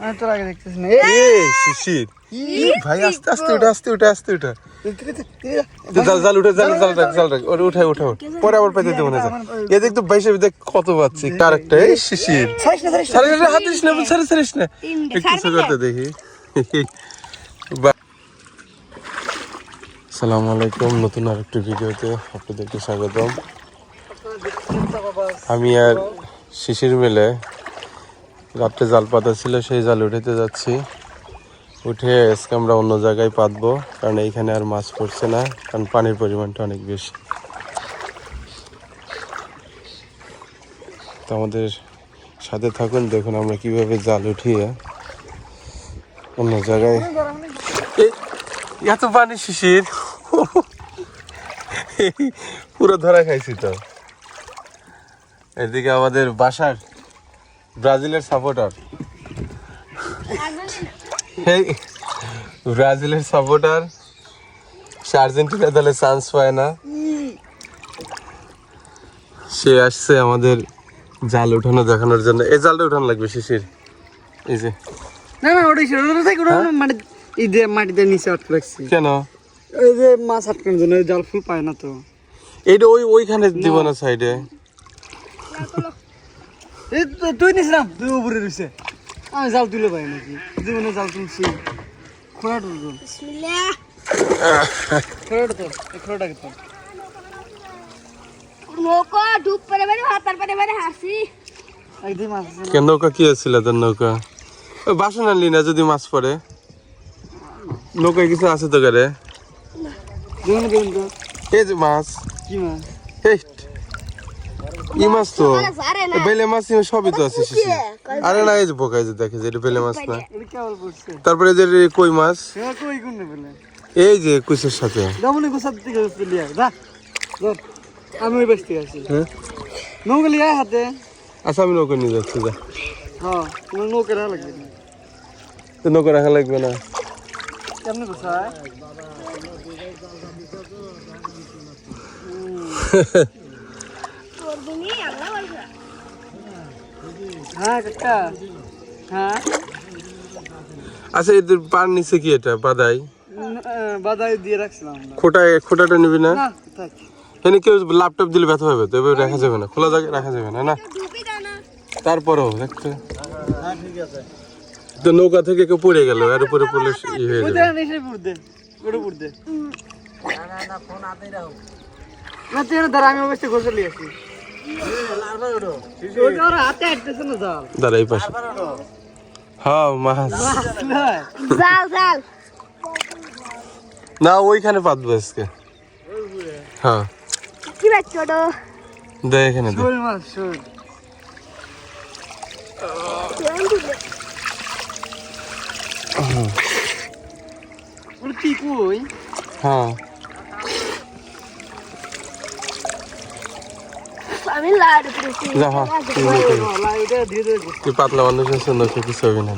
আমি তোর আগে দেখতেছি না? এ শিশির ভাই আস্তে আস্তে উঠে আস্তে উঠে আস্তে উঠে। জাল জাল উঠে জাল জাল রাখ জাল রাখ ওটা উঠাই উঠাও পরে আবার পাইতে দেবো না এ দেখ তো বাইশে দেখ কত পাচ্ছি কার একটা এই শিশির ছাড়িস না ছাড়িস না। সারে সারে হাত দিস না সারে সারিস না। একটু সুগারটা দেখি। বা- সালামু আলাইকুম নতুন আরেকটি ভিডিওতে আপনাদেরকে স্বাগতম। আমি আর শিশির মিলে রাত্রে জাল পাতা ছিল, সেই জাল উঠাতে যাচ্ছি। উঠে আজকে আমরা অন্য জায়গায় পাতবো, কারণ এইখানে আর মাছ পড়ছে না, কারণ পানির পরিমাণটা অনেক বেশি। তো আমাদের সাথে থাকুন, দেখুন আমরা কীভাবে জাল উঠিয়ে অন্য জায়গায় এত পানি শিশির। পুরো ধরা খাইছি তো। এদিকে আমাদের বাসার ব্রাজিলের সাপোর্টার এই ব্রাজিলের সাপোর্টার সে আর্জেন্টিনা দলে চান্স পায় না। সে আসছে আমাদের জাল উঠানো দেখানোর জন্য। এই জালটা উঠানো লাগবে শিশির। এই যে। না না ওটাই ছিল। ওটা থেকে ওটা মাটি এই যে মাটিতে নিচে আটকে রাখছি। কেন? ওই যে মাছ আটকানোর জন্য জাল ফুল পায় না তো। এইটা ওই ওইখানে দিব না সাইডে এই তুই নিছিলাম তুই উপরে রয়েছে। আমি জাল তুলে পাই নাকি? জীবনে জাল তুলছি। খোড়া তুলবো খোড়াটা তো এই খোড়াটাকে তো মোকো ডুব পরে পরে হাতার পরে পরে হাসি। একদিন মাছ কেন নৌকা কি আছিল তোর নৌকা? বাসন আনলি না যদি মাছ পড়ে? নৌকায় কিছু আছে তো গারে এই যে মাছ। কি মাছ? এই ই মাছ তো? বেলে মাছ সবই তো আছে শিশি। আরে না এই যে বোকা যে দেখে যে এটা বেলে মাছ না। এটা কেবল পড়ছে তারপরে যে কই মাছ? এই যে কুচের সাথে। আমি ওই বেশ থেকে হ্যাঁ? নৌকা লিয়া হাতে। আচ্ছা আমি নৌকা নিয়ে যাচ্ছি যা। হ্যাঁ তোমার নৌকা রাখা লাগবে না। তো নৌকা রাখা লাগবে না। কেমনে গোসায় তোর তুমি আমরা বলছো হ্যাঁ কাকা হ্যাঁ আচ্ছা এদের পার নিচে কি এটা? বাদাই? বাদাই দিয়ে রাখছিলাম খোটা খোটাটা নিবি না? এখানে কেউ ল্যাপটপ দিলে ব্যথা হবে তো রাখা যাবে না। খোলা জায়গায় রাখা যাবে না না? তারপরেও দেখতে। হ্যাঁ ঠিক আছে। তো নৌকা থেকে কেউ পড়ে গেল এর উপরে পড়লে ই হয়ে না তুই দাঁড়া আমি অবশ্যই আসি। পাশে। হ্যাঁ মাছ। না জাল জাল না ওইখানে পাতবো আজকে। হ্যাঁ। দে এখানে দে। হ্যাঁ। আমি যা হ্যাঁ তুই পাতলা মানুষ আছে নৌকা কিছু হবে না।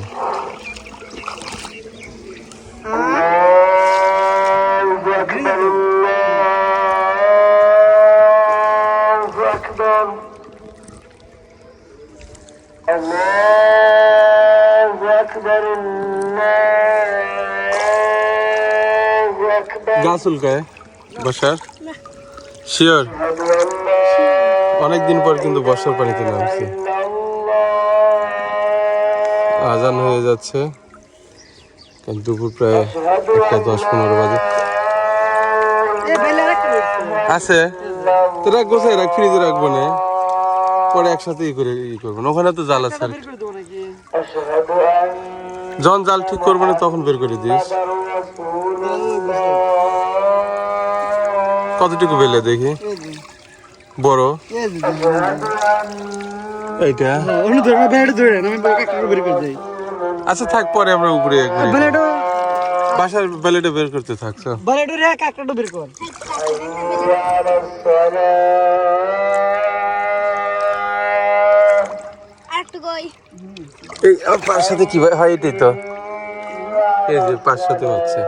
গাছ উল্কায় বসার। শিওর অনেকদিন পর কিন্তু বর্ষার পানিতে নামছি। আজান হয়ে যাচ্ছে। দুপুর প্রায় একটা দশ পনেরো বাজে। আছে। তো রাখ গোছাই রাখ ফ্রিজে রাখব না। পরে একসাথে ই করে ই করব না। ওখানে তো জাল আছে যখন জাল ঠিক করব না তখন বের করে দিস। কতটুকু বেলে দেখি? বড়। এইটা? অন্য ধরে বেড়ে ধরে আমি বের করে দেই আচ্ছা থাক পরে আমরা উপরে বেলেটো বাসার বেলেটা বের করতে থাকছো বেলেটো রে কাকাটা বের কর। এই পাঁচ সাথে কি হয়? এটাই তো। এই যে পাঁচ সাথে হচ্ছে।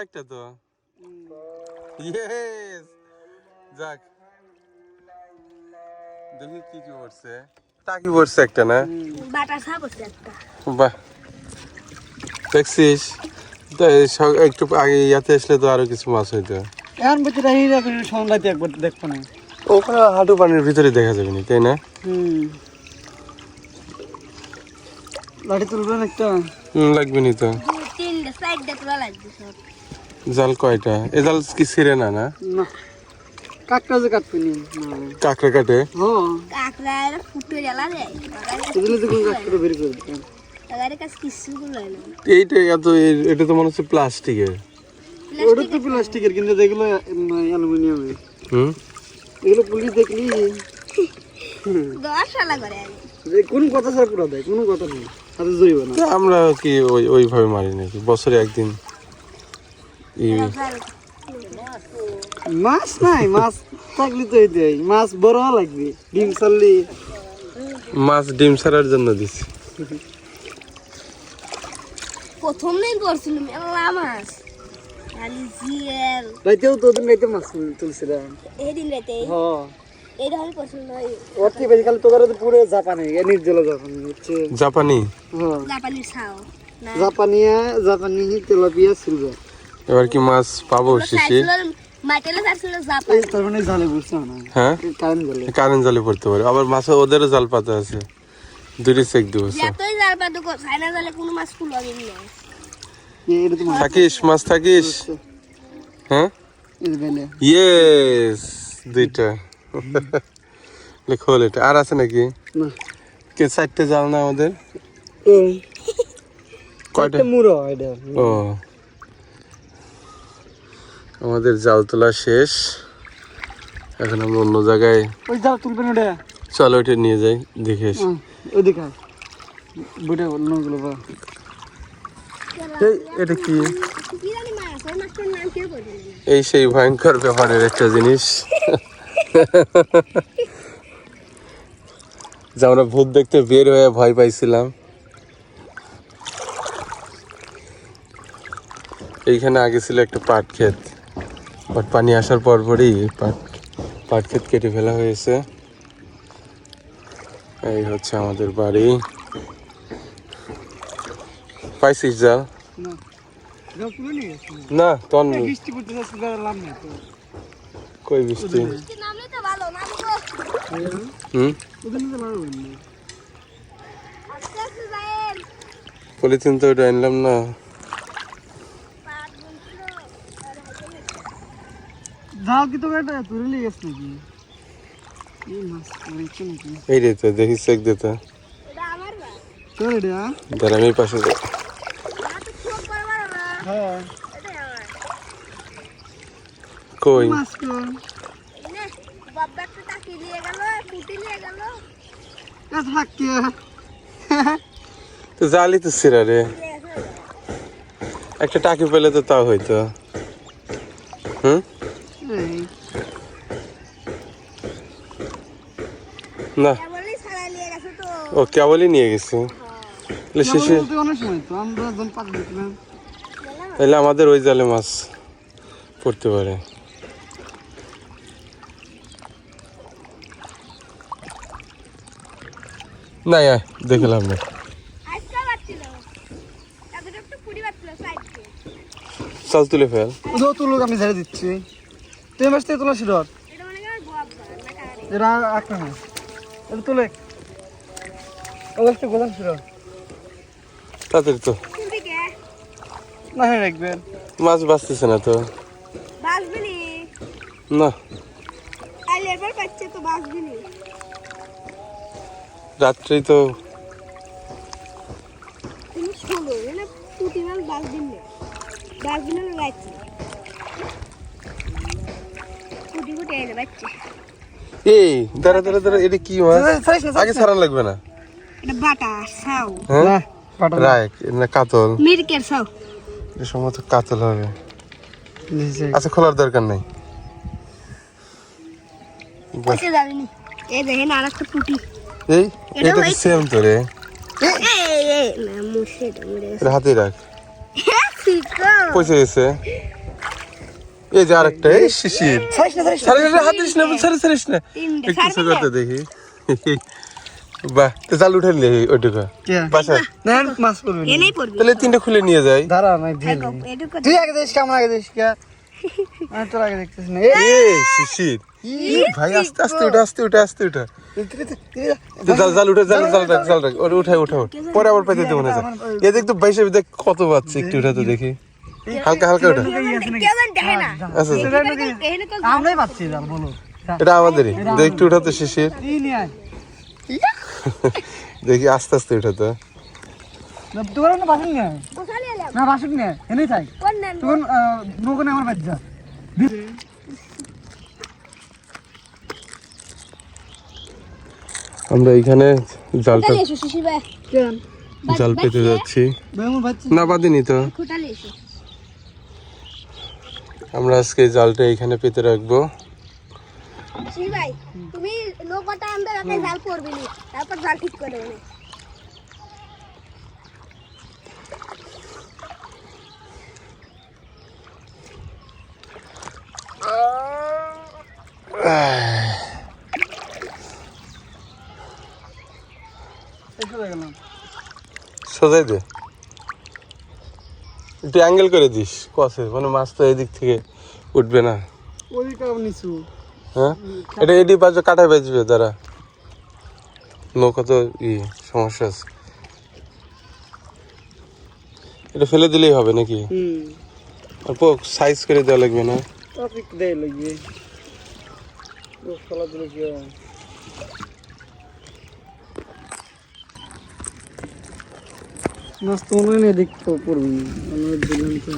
কয়েকটা তো ইয়েস যাক দেখি কি কি পড়ছে টাকি পড়ছে একটা না? একটা। বাহ। দেখছিস? একটু আগে ইয়াতে আসলে তো আরও কিছু মাছ হইতো। এখন রাখুন সন্ধ্যাতে একবার দেখব না। ওখানে হাঁটু পানির ভিতরে দেখা যাবে না তাই না? হুম। লাঠি তুলবেন একটা? লাগবে নি তো। তিনটে তোলা লাগবে সব। জাল কয়টা? এ জাল কি ছিঁড়ে না? না। কাকটা যে কাটবে নি না। কাঁকড়া কাটে? হ্যাঁ কাকড়া ফুটে জ্বালা যায় এগুলো তো কোন কাকটা বের করে দিবেন তাদের কাছে কিছু গুলো না এইটা এত এটা তো মনে হচ্ছে প্লাস্টিকের। ওটা তো প্লাস্টিকের কিন্তু যেগুলো অ্যালুমিনিয়ামের। হুম? এগুলো পুলিশ দেখলি? দশ করে যে কোন কথা পুরো দেয় কোনো কথা নেই। আমরা কি ওই ওইভাবে মারি নাকি? বছরে একদিন। মাছ নাই মাছ থাকলে তো মাছ বড় লাগবে ডিম চাললি মাছ ডিম ছাড়ার জন্য দিছি। প্রথম দিন করছিল মেলা মাছ। খালি রাইতেও তো রাইতে তুলছিলাম। এই দিন হ্যাঁ জাপানি এ নির্জল জাপানি হচ্ছে। জাপানি? হ্যাঁ জাপানি ছাও না? জাপানিয়া জাপানি তেলাপিয়া সিলভার। এবার কি মাছ পাবো তার মানে হ্যাঁ? কারেন্ট জালে। পড়তে পারে। আবার মাছ ওদেরও জাল পাতা আছে। দিব থাকিস মাছ থাকিস। হ্যাঁ? এই ইয়েস দুইটা। লেখো এটা আর আছে নাকি? না। কে চারটে জাল না আমাদের কয়টা? মুড়ো ও। আমাদের জাল তোলা শেষ। এখন আমরা অন্য জায়গায় ওই জাল তুলবেন ওটা? চলো ওইটা নিয়ে যাই দেখে ওইদিকে বুটে অন্যগুলো বা এই, এটা কি? এই সেই ভয়ঙ্কর ব্যাপারের একটা জিনিস। যে আমরা ভূত দেখতে বের হয়ে ভয় পাইছিলাম। এইখানে আগে ছিল একটা পাট ক্ষেত বাট পানি আসার পর পরই পাট পাট ক্ষেত কেটে ফেলা হয়েছে। এই হচ্ছে আমাদের বাড়ি। পাইছিস জাল না। তন কই বৃষ্টি? হুম? পলিথিন তো ওটা আনলাম না পাঁচ বন্ধু জাল কি তোকে এটা তুলে নিয়ে গেছে নাকি? এই মাছ পড়েছে নাকি? এই রে তো দেখি চেক দে তো। এটা আমার দাঁড়া আমি পাশে যাই। হ্যাঁ। কই? মাছ তো বাবা টাকি নিয়ে গেল পুটি নিয়ে গেল। এ থাকতে তো জালি তো সিরা রে। একটা টাকি পেলে তো তাও হইতো। হুম এই না। কেবলই ছাড়া নিয়ে গেছে। তো ও কেবলই নিয়ে গেছে তাহলে শেষে তাহলে আমাদের ওই জালে মাছ পড়তে পারে। না দেখলাম না। চাল তুলে ফেল। ও তো আমি ঝেড়ে দিচ্ছি। তুই মাছ থেকে তোলা ছিল এটা মনে না একটা না এটা তোলে। গোদাম ছিল তাড়াতাড়ি তো। না হ্যাঁ রাখবেন। মাছ বাঁচতেছে না তো। না। আইলে এবার পাচ্ছে তো বাসবিনি রাত্রেই তো তুমি শোনো না পুটি মাছ বাসবিন না বাসবিন রাখছি পুটি পুটি আইলে বাচ্চা। এই দাঁড়া দাঁড়া দাঁড়া এটা কি মাছ আগে ছাড়ান লাগবে না। এটা বাটা সাও হ্যাঁ? না কাতল। মিরকের সাও এটা সম্ভবত কাতল হবে। আচ্ছা খোলার দরকার নাই। বাহ, এসে যাবিনি এই দেখেন আর একটা পুটি। এই এটা এটা তো সেম তো রে। হাতে রাখ। পয়সা গেছে এই যে আরেকটা এই শিশির। ছাড়িস না। সারে হাত দিস না সারে সারিস না। তিনটে একটু ছাড়বি করতে দেখি। বাহ তো চাল উঠে নিলে ওইটুকু। বাসা। মাছ করবি না। এনেই পড়বি। তাহলে তিনটা খুলে নিয়ে যাই। দাঁড়া না দিয়ে থাকো, দিই। এটুকু তুই আগে দেখিস কেমন আগে দেখিস আমি তোর আগে দেখতেছি না। এই, এই শিশির ভাই আস্তে আস্তে উঠে আস্তে উঠে আস্তে জাল জাল উঠে জাল জাল রাখ জাল রাখ ওটা উঠে উঠে। উঠে। পরে আবার পাইতে দেবো না যা। এ দেখ তো বাইশে দেখ কত পাচ্ছে একটু উঠাতে দেখি। হালকা হালকা না? আচ্ছা আমরাই পাচ্ছি বলো। এটা আমাদেরই। দেখ একটু উঠে তো শিশির। দেখি আস্তে আস্তে উঠে তো না, তোর না বাসুক নিয়ে আয়। বসালে এলাম। না বাসুক নিয়ে এনেই থাক। তখন নৌকো আমার এইখানে জালটা জাল পেতে যাচ্ছি। না বাদিনি তো। আমরা আজকে জালটা এখানে পেতে রাখব। শিশির ভাই তুমি নৌকাটা আনবে রাতে জাল করবি তারপর জাল ঠিক করে দেবে এসে গেলাম সোজাই দে। একটু অ্যাঙ্গেল করে দিস কসে মানে মাছ তো এদিক থেকে উঠবে না। নিচু। হ্যাঁ? এটা এডি বাজে কাটায় বেচবে তারা নৌকা তো ই সমস্যা আছে। এটা ফেলে দিলেই হবে নাকি? হুম। অল্প সাইজ করে দেওয়া লাগবে না? টপিক লাগিয়ে ও খেলাধুলো কি হয়? মাছ তো মনে হয় না। এদিক পড়বি আমরা দিলাম তো।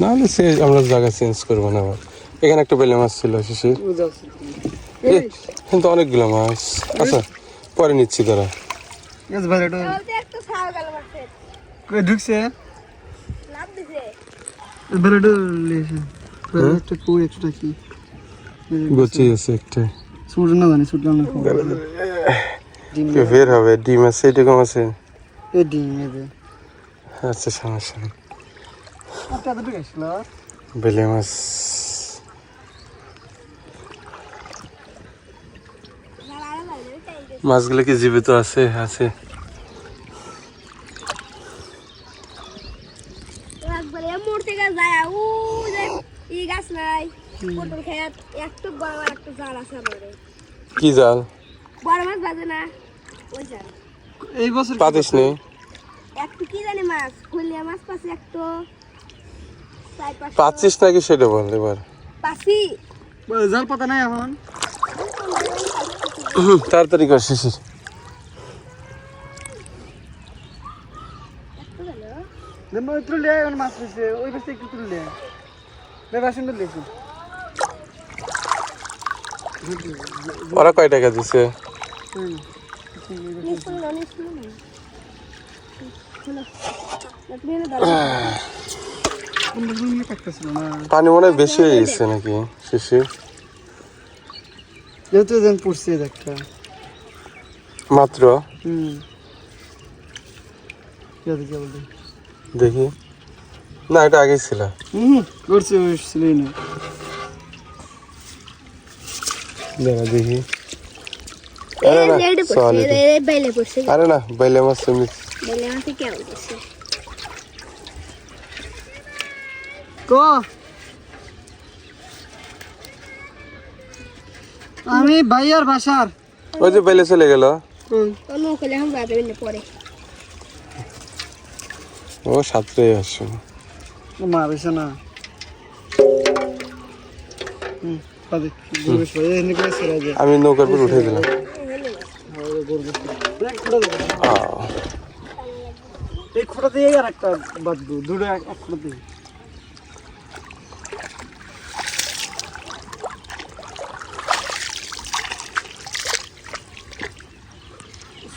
নাহলে সে আমরা জায়গা চেঞ্জ করব না আবার। এখানে একটা বেলে মাছ ছিল শিশির ও যাচ্ছে। এ, এখানে তো অনেকগুলো মাছ। আচ্ছা পরে নিচ্ছি তারা ঢুকছে? লাভ দিছে। বেলেটা লিয়েছে একটা কই একটা কি? গচি আছে একটা সুট না জানি সুটলাম না। ডিম বের হবে? ডিম আছে এরকম আছে। এই ডিম এদের আচ্ছা সমস্যা নেই। বেলে মাছ। মাছগুলো কি জীবিত আছে? আছে। একবার এ মোড় যায় ও যে ই গাছ নাই। খেত একটু বড় বড় একটা জাল আছে কি জাল? বড় মাছ বাজে না। ওই জাল। এই বছর পাতিস নেই একটু কি জানি মাছ? কলিয়া মাছ পাশে একটু। পাচ্ছিস নাকি সেটা বল এবার। পাশি জাল পাতা নাই এখন? তাড়াতাড়ি কর তুলে এখন মাছ ওই পাশে একটু তুলে ওরা কয় টাকা দিছে? পানি মনে হয় বেশি হয়ে গেছে নাকি শিশির যেহেতু পড়ছে একটা মাত্র? দেখি। না এটা আগেই ছিল। হুম করছে না। দাঁড়া দেখি। আরে না পড়ছে বাইলে পড়ছে। আরে না বাইলে মাছ তুমি বাইলে মাছে কেমন করছে ক। আমি ভাইয়ার বাসার। ওই যে বাইলে চলে গেল। পরে ও সাতটাই আসছো। ও মা বেছে না। হুম আমি নৌকার উপর উঠে দিলাম। এই খোটা দিয়ে আর একটা দু দুটো এক খোটা দিয়ে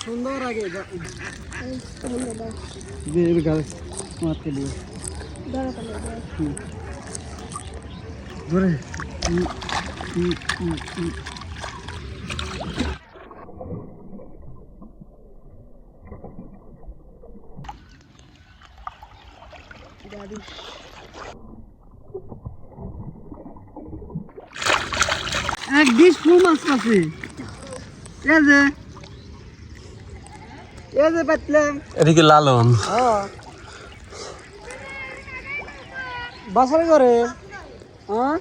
সুন্দর আগে বের গাছ মারতে দিয়ে ধরো। এক ডিশ ফুল মাছ পাচ্ছি এই যে। এই যে পাতলাম এদিকে লালন। হ্যাঁ। বাসার করে হ্যাঁ।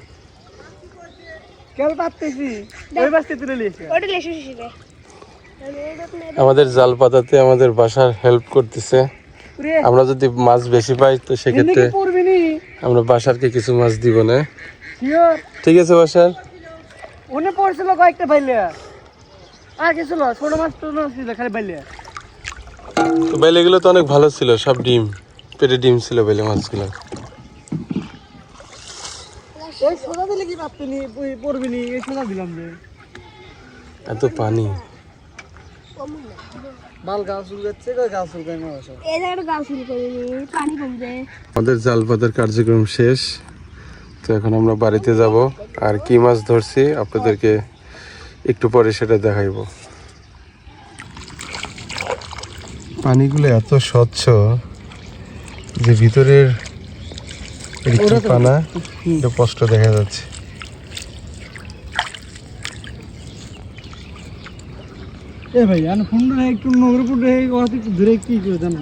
কেন পাততেছি। ওই বাসতে তুলে নিয়েছে। ওটা লেসু শিশিরে আমাদের জাল পাতাতে আমাদের বাসার হেল্প করতেছে। আমরা যদি মাছ বেশি পাই তো সেক্ষেত্রে আমরা বাসারকে কিছু মাছ দিব না। ঠিক আছে বাসার? উনি পড়ছিল কয়েকটা পাইলে আর কিছু না ছোট মাছ তো ছিল খালি পাইলে তো বেলেগুলো তো অনেক ভালো ছিল সব ডিম পেটে ডিম ছিল বেলে মাছগুলো। এই সোজা দিলে কি পারতি নি পড়বি নি এই সোজা দিলাম রে। এত পানি। বাল না আমাদের জাল পাতার কার্যক্রম শেষ। তো এখন আমরা বাড়িতে যাব। আর কি মাছ ধরছি আপনাদেরকে একটু পরে সেটা দেখাইব। পানিগুলো এত স্বচ্ছ যে ভিতরের পানা এটা স্পষ্ট দেখা যাচ্ছে। এ ভাই একটু নগর পুরে একটু দূরে কি করে জানো?